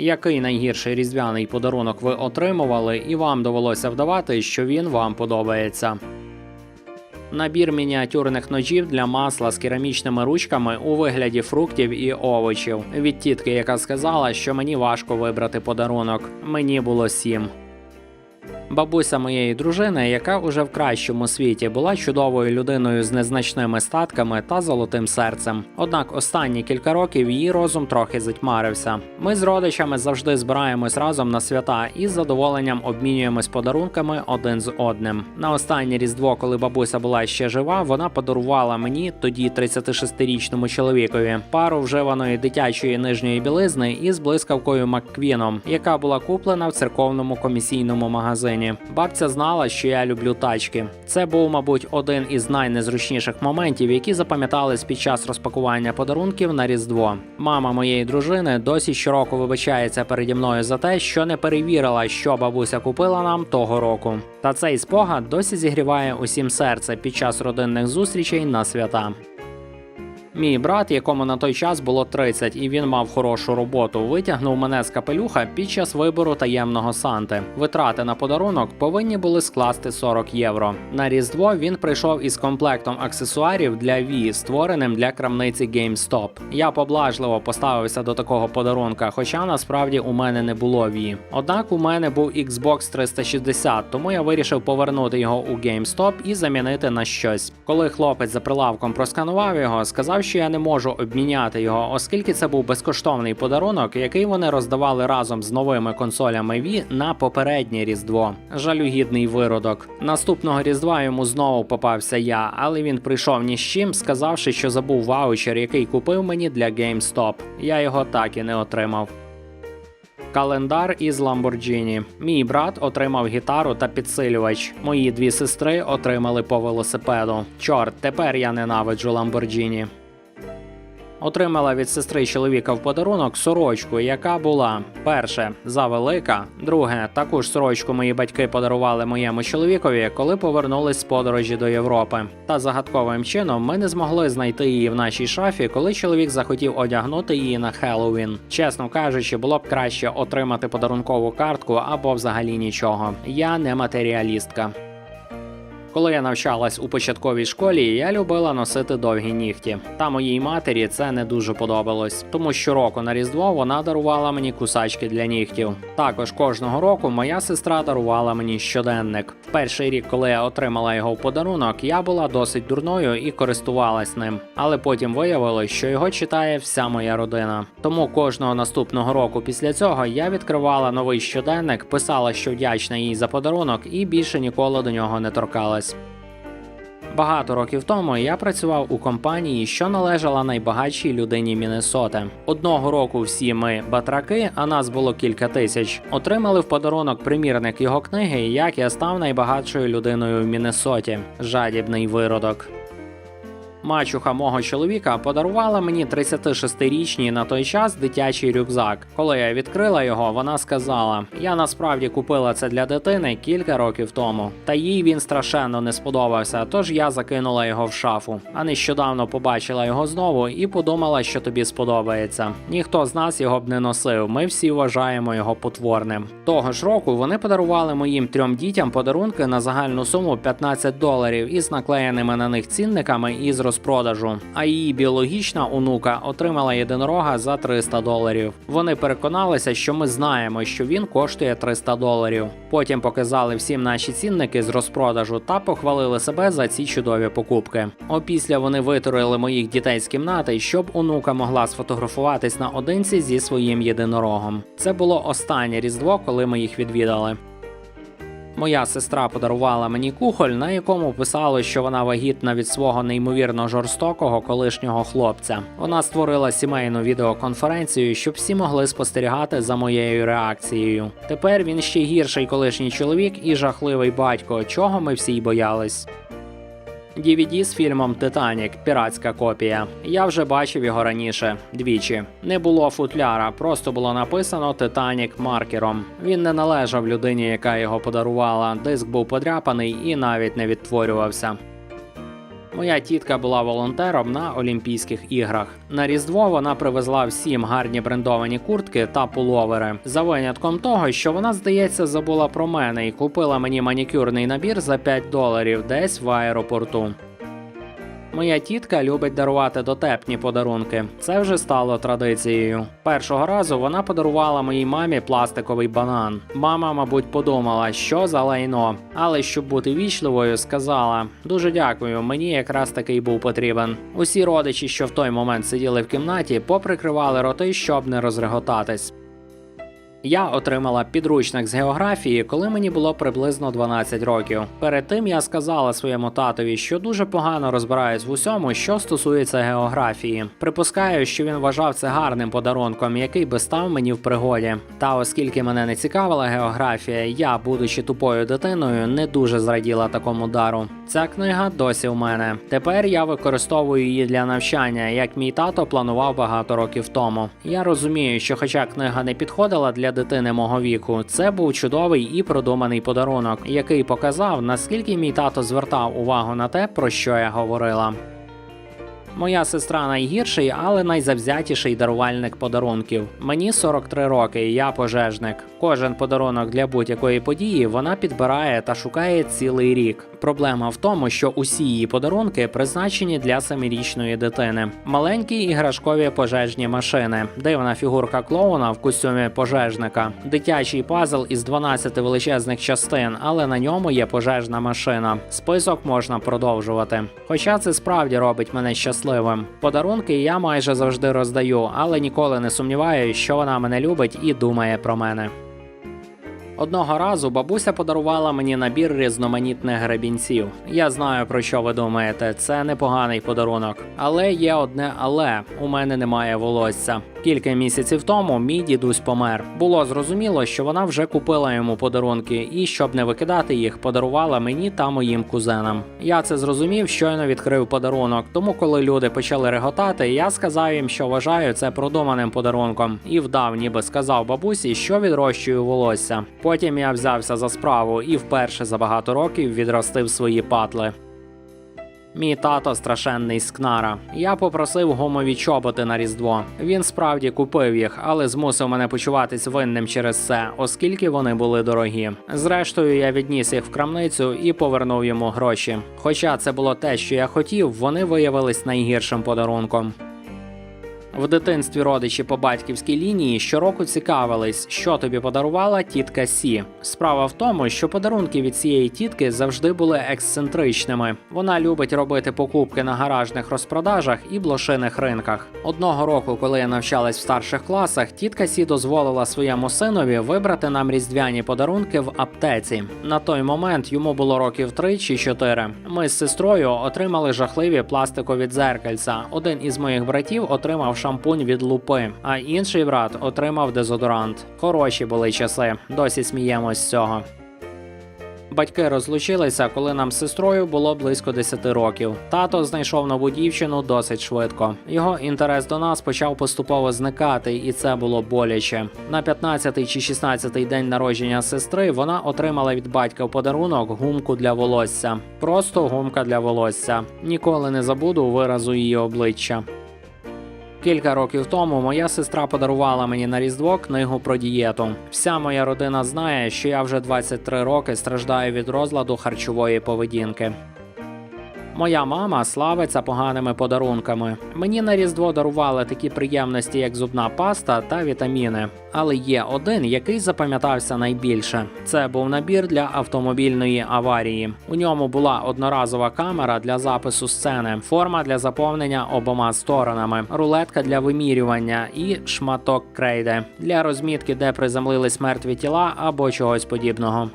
Який найгірший різдвяний подарунок ви отримували, і вам довелося вдавати, що він вам подобається. Набір мініатюрних ножів для масла з керамічними ручками у вигляді фруктів і овочів. Від тітки, яка сказала, що мені важко вибрати подарунок. Мені було сім. Бабуся моєї дружини, яка уже в кращому світі була чудовою людиною з незначними статками та золотим серцем. Однак останні кілька років її розум трохи затьмарився. Ми з родичами завжди збираємось разом на свята і з задоволенням обмінюємось подарунками один з одним. На останнє різдво, коли бабуся була ще жива, вона подарувала мені тоді 36-річному чоловікові пару вживаної дитячої нижньої білизни із блискавкою Макквіном, яка була куплена в церковному комісійному магазині. Бабця знала, що я люблю тачки. Це був, мабуть, один із найнезручніших моментів, які запам'ятались під час розпакування подарунків на Різдво. Мама моєї дружини досі щороку вибачається переді мною за те, що не перевірила, що бабуся купила нам того року. Та цей спогад досі зігріває усім серце під час родинних зустрічей на свята. Мій брат, якому на той час було 30, і він мав хорошу роботу, витягнув мене з капелюха під час вибору таємного санти. Витрати на подарунок повинні були скласти 40 євро. На різдво він прийшов із комплектом аксесуарів для Wii, створеним для крамниці GameStop. Я поблажливо поставився до такого подарунка, хоча насправді у мене не було Wii. Однак у мене був Xbox 360, тому я вирішив повернути його у GameStop і замінити на щось. Коли хлопець за прилавком просканував його, сказав, що я не можу обміняти його, оскільки це був безкоштовний подарунок, який вони роздавали разом з новими консолями Wii на попереднє різдво. Жалюгідний виродок. Наступного різдва йому знову попався я, але він прийшов ні з чим, сказавши, що забув ваучер, який купив мені для GameStop. Я його так і не отримав. Календар із Lamborghini. Мій брат отримав гітару та підсилювач. Мої дві сестри отримали по велосипеду. Чорт, тепер я ненавиджу Lamborghini. Отримала від сестри чоловіка в подарунок сорочку, яка була перше завелика, друге, таку ж сорочку мої батьки подарували моєму чоловікові, коли повернулись з подорожі до Європи. Та загадковим чином ми не змогли знайти її в нашій шафі, коли чоловік захотів одягнути її на Хеллоуін. Чесно кажучи, було б краще отримати подарункову картку або взагалі нічого. Я не матеріалістка. Коли я навчалась у початковій школі, я любила носити довгі нігті. Та моїй матері це не дуже подобалось, тому щороку на Різдво вона дарувала мені кусачки для нігтів. Також кожного року моя сестра дарувала мені щоденник. В перший рік, коли я отримала його в подарунок, я була досить дурною і користувалась ним. Але потім виявилось, що його читає вся моя родина. Тому кожного наступного року після цього я відкривала новий щоденник, писала, що вдячна їй за подарунок, і більше ніколи до нього не торкалась. Багато років тому я працював у компанії, що належала найбагатшій людині Міннесоти. Одного року всі ми батраки, а нас було кілька тисяч, отримали в подарунок примірник його книги Як я став найбагатшою людиною в Міннесоті. Жадібний виродок. Мачуха мого чоловіка подарувала мені 36-річній на той час дитячий рюкзак. Коли я відкрила його, вона сказала: Я насправді купила це для дитини кілька років тому. Та їй він страшенно не сподобався, тож я закинула його в шафу. А нещодавно побачила його знову і подумала, що тобі сподобається. Ніхто з нас його б не носив. Ми всі вважаємо його потворним. Того ж року вони подарували моїм трьом дітям подарунки на загальну суму 15 доларів із наклеєними на них цінниками із розпродажу. А її біологічна онука отримала єдинорога за 300 доларів. Вони переконалися, що ми знаємо, що він коштує 300 доларів. Потім показали всім наші цінники з розпродажу та похвалили себе за ці чудові покупки. Опісля вони витурили моїх дітей з кімнати, щоб онука могла сфотографуватись наодинці зі своїм єдинорогом. Це було останнє різдво, коли ми їх відвідали. Моя сестра подарувала мені кухоль, на якому писало, що вона вагітна від свого неймовірно жорстокого колишнього хлопця. Вона створила сімейну відеоконференцію, щоб всі могли спостерігати за моєю реакцією. Тепер він ще гірший колишній чоловік і жахливий батько, чого ми всі й боялись. DVD з фільмом Титанік піратська копія. Я вже бачив його раніше двічі. Не було футляра, просто було написано Титанік маркером. Він не належав людині, яка його подарувала. Диск був подряпаний і навіть не відтворювався. Моя тітка була волонтером на Олімпійських іграх. На Різдво вона привезла всім гарні брендовані куртки та пуловери. За винятком того, що вона, здається, забула про мене і купила мені манікюрний набір за 5 доларів десь в аеропорту. Моя тітка любить дарувати дотепні подарунки. Це вже стало традицією. Першого разу вона подарувала моїй мамі пластиковий банан. Мама, мабуть, подумала, що за лайно. Але щоб бути вічливою, сказала: дуже дякую, мені якраз такий був потрібен. Усі родичі, що в той момент сиділи в кімнаті, поприкривали роти, щоб не розреготатись. Я отримала підручник з географії, коли мені було приблизно 12 років. Перед тим я сказала своєму татові, що дуже погано розбираюсь в усьому, що стосується географії. Припускаю, що він вважав це гарним подарунком, який би став мені в пригоді. Та оскільки мене не цікавила географія, я, будучи тупою дитиною, не дуже зраділа такому дару. Ця книга досі в мене. Тепер я використовую її для навчання, як мій тато планував багато років тому. Я розумію, що, хоча книга не підходила для дитини мого віку, це був чудовий і продуманий подарунок, який показав, наскільки мій тато звертав увагу на те, про що я говорила. Моя сестра найгірший, але найзавзятіший дарувальник подарунків. Мені 43 роки, я пожежник. Кожен подарунок для будь-якої події вона підбирає та шукає цілий рік. Проблема в тому, що усі її подарунки призначені для семирічної дитини. Маленькі іграшкові пожежні машини, дивна фігурка клоуна в костюмі пожежника, дитячий пазл із 12 величезних частин, але на ньому є пожежна машина. Список можна продовжувати. Хоча це справді робить мене щасливим. Подарунки я майже завжди роздаю, але ніколи не сумніваюся, що вона мене любить і думає про мене. Одного разу бабуся подарувала мені набір різноманітних гребінців. Я знаю про що ви думаєте, це непоганий подарунок. Але є одне але у мене немає волосся. Кілька місяців тому мій дідусь помер. Було зрозуміло, що вона вже купила йому подарунки, і щоб не викидати їх, подарувала мені та моїм кузенам. Я це зрозумів, щойно відкрив подарунок. Тому, коли люди почали реготати, я сказав їм, що вважаю це продуманим подарунком, і вдав, ніби сказав бабусі, що відрощую волосся. Потім я взявся за справу і вперше за багато років відростив свої патли. Мій тато страшенний скнара. Я попросив гумові чоботи на різдво. Він справді купив їх, але змусив мене почуватись винним через це, оскільки вони були дорогі. Зрештою, я відніс їх в крамницю і повернув йому гроші. Хоча це було те, що я хотів, вони виявились найгіршим подарунком. В дитинстві родичі по батьківській лінії щороку цікавились, що тобі подарувала тітка Сі. Справа в тому, що подарунки від цієї тітки завжди були ексцентричними. Вона любить робити покупки на гаражних розпродажах і блошиних ринках. Одного року, коли я навчалась в старших класах, тітка Сі дозволила своєму синові вибрати нам різдвяні подарунки в аптеці. На той момент йому було років 3 чи 4. Ми з сестрою отримали жахливі пластикові дзеркальця. Один із моїх братів отримав шампунь від лупи, а інший брат отримав дезодорант. Хороші були часи, досі сміємось з цього. Батьки розлучилися, коли нам з сестрою було близько 10 років. Тато знайшов нову дівчину досить швидко. Його інтерес до нас почав поступово зникати, і це було боляче. На 15-й чи 16-й день народження сестри вона отримала від батька в подарунок гумку для волосся. Просто гумка для волосся. Ніколи не забуду виразу її обличчя. Кілька років тому моя сестра подарувала мені на Різдво книгу про дієту. Вся моя родина знає, що я вже 23 роки страждаю від розладу харчової поведінки. Моя мама славиться поганими подарунками. Мені на Різдво дарували такі приємності, як зубна паста та вітаміни. Але є один, який запам'ятався найбільше. Це був набір для автомобільної аварії. У ньому була одноразова камера для запису сцени, форма для заповнення обома сторонами, рулетка для вимірювання і шматок крейди для розмітки, де приземлились мертві тіла або чогось подібного.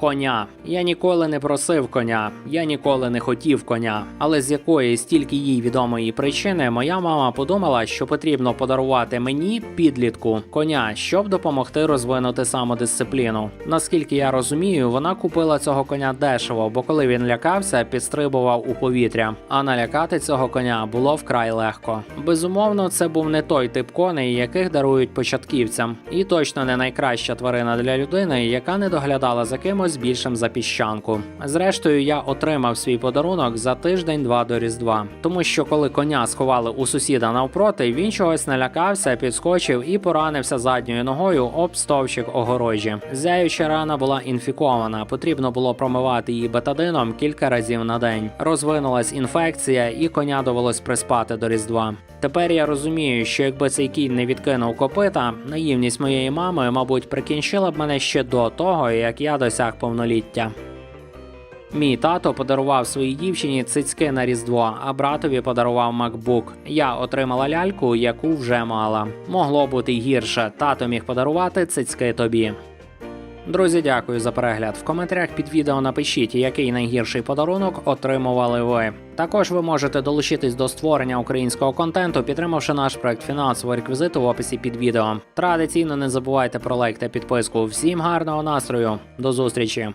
Коня. Я ніколи не просив коня, я ніколи не хотів коня. Але з якоїсь тільки їй відомої причини моя мама подумала, що потрібно подарувати мені підлітку коня, щоб допомогти розвинути самодисципліну. Наскільки я розумію, вона купила цього коня дешево, бо коли він лякався, підстрибував у повітря. А налякати цього коня було вкрай легко. Безумовно, це був не той тип коней, яких дарують початківцям, і точно не найкраща тварина для людини, яка не доглядала за кимось чимось більшим за піщанку. Зрештою, я отримав свій подарунок за тиждень-два до Різдва, тому що коли коня сховали у сусіда навпроти, він чогось налякався, підскочив і поранився задньою ногою об стовчик огорожі. Зяюча рана була інфікована. Потрібно було промивати її бетадином кілька разів на день. Розвинулась інфекція, і коня довелось приспати до Різдва. Тепер я розумію, що якби цей кінь не відкинув копита, наївність моєї мами, мабуть, прикінчила б мене ще до того, як я досяг повноліття. Мій тато подарував своїй дівчині цицьки на Різдво, а братові подарував MacBook. Я отримала ляльку, яку вже мала. Могло бути й гірше. Тато міг подарувати цицьки тобі. Друзі, дякую за перегляд. В коментарях під відео напишіть, який найгірший подарунок отримували ви. Також ви можете долучитись до створення українського контенту, підтримавши наш проект фінансового реквізиту в описі під відео. Традиційно не забувайте про лайк та підписку. Всім гарного настрою, до зустрічі!